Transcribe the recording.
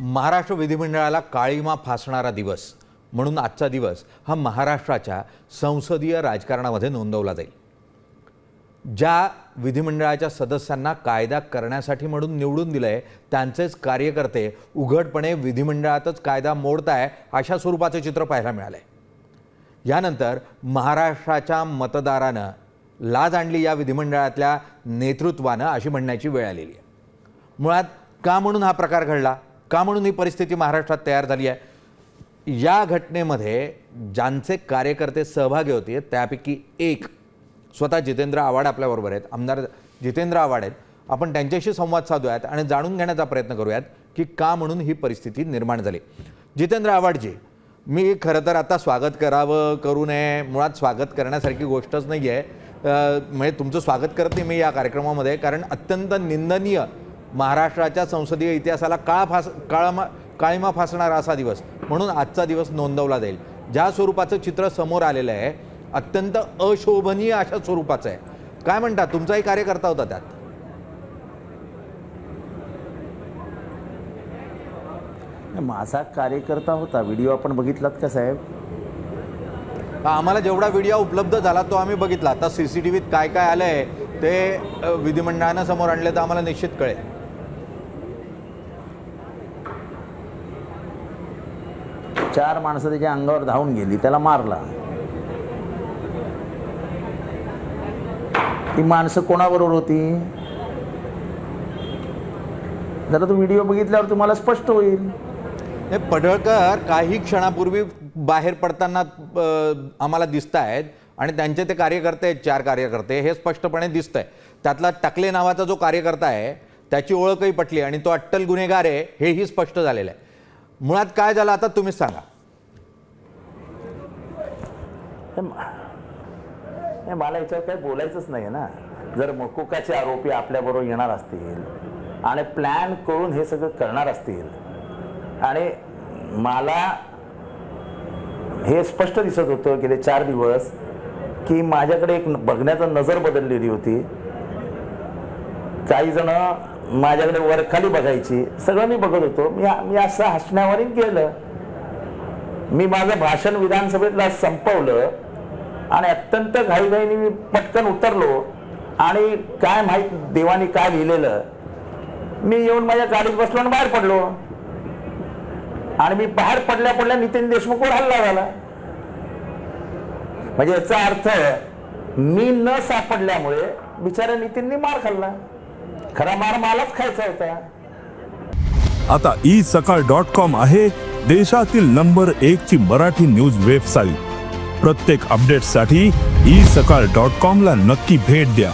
महाराष्ट्र विधिमंडळाला काळीमा फासणारा दिवस म्हणून आजचा दिवस हा महाराष्ट्राच्या संसदीय राजकारणामध्ये नोंदवला जाईल. ज्या विधिमंडळाच्या सदस्यांना कायदा करण्यासाठी म्हणून निवडून दिलंय त्यांचेच कार्यकर्ते उघडपणे विधिमंडळातच कायदा मोडताय अशा स्वरूपाचं चित्र पाहायला मिळालंय. यानंतर महाराष्ट्राच्या मतदारानं लाज आणली या विधिमंडळातल्या नेतृत्वानं अशी म्हणण्याची वेळ आलेली आहे. मुळात का म्हणून हा प्रकार घडला? का म्हणून ही परिस्थिती महाराष्ट्रात तयार झाली आहे? या घटनेमध्ये ज्यांचे कार्यकर्ते सहभागी होते त्यापैकी एक स्वतः जितेंद्र आव्हाड आपल्याबरोबर आहेत. आमदार जितेंद्र आव्हाड आहेत. आपण त्यांच्याशी संवाद साधूयात आणि जाणून घेण्याचा प्रयत्न करूयात की का म्हणून ही परिस्थिती निर्माण झाली. जितेंद्र आव्हाडजी मी खरं तर आता स्वागत करावं करू नये. मुळात स्वागत करण्यासारखी गोष्टच नाही आहे म्हणजे तुमचं स्वागत करत नाही मी या कार्यक्रमामध्ये कारण अत्यंत निंदनीय महाराष्ट्राच्या संसदीय इतिहासाला काळा फास काळमा काळीमा फासणारा असा दिवस. म्हणून आजचा दिवस नोंदवला जाईल. ज्या स्वरूपाचं चित्र समोर आलेलं आहे अत्यंत अशोभनीय अशा स्वरूपाचं आहे. काय म्हणता? तुमचाही कार्यकर्ता होता त्यात. माझा कार्यकर्ता होता. व्हिडिओ आपण बघितलात का साहेब? आम्हाला जेवढा व्हिडिओ उपलब्ध झाला तो आम्ही बघितला. आता सी सी टी व्हीत काय काय आलं आहे ते विधिमंडळानं समोर आणले तर आम्हाला निश्चित कळेल. चार माणसं त्याच्या अंगावर धावून गेली त्याला मारला. ती माणसं कोणाबरोबर होती? जरा तो व्हिडिओ बघितल्यावर तुम्हाला स्पष्ट होईल. हे पडळकर काही क्षणापूर्वी बाहेर पडताना आम्हाला दिसत आहेत आणि त्यांचे ते कार्यकर्ते आहेत चार कार्यकर्ते हे स्पष्टपणे दिसत आहे त्यातला टकले नावाचा जो कार्यकर्ता आहे त्याची ओळखही पटली आणि तो अट्टल गुन्हेगार आहे हेही स्पष्ट झालेलं आहे. मुळात काय झालं आता तुम्हीच सांगा. हे मला याच्यावर काही बोलायचंच नाही ना. जर मकोकाचे आरोपी आपल्याबरोबर येणार असतील आणि प्लॅन करून हे सगळं करणार असतील आणि मला हे स्पष्ट दिसत होतं गेले चार दिवस की माझ्याकडे एक बघण्याचा नजर बदललेली होती. काही जण माझ्याकडे वर खाली बघायची. सगळं मी बघत होतो. मी मी असं हसण्यावरही केलं. मी माझं भाषण विधानसभेतला संपवलं आणि अत्यंत घाईघाईने मी पटकन उतरलो आणि काय माहीत देवानी काय लिहिलेलं. मी येऊन माझ्या गाडीत बसलो आणि बाहेर पडलो. आणि मी बाहेर पडल्या पडल्या नितीन देशमुखवर हल्ला झाला. म्हणजे याचा अर्थ मी न सापडल्यामुळे बिचाऱ्या नितीननी मार खाल्ला. खरा मार मलाच खायचा होता. आता ई सकाळ डॉट कॉम आहे देशातील नंबर एक ची मराठी न्यूज वेबसाईट प्रत्येक अपडेटसाठी ई सकाळ डॉट कॉम ला नक्की भेट द्या.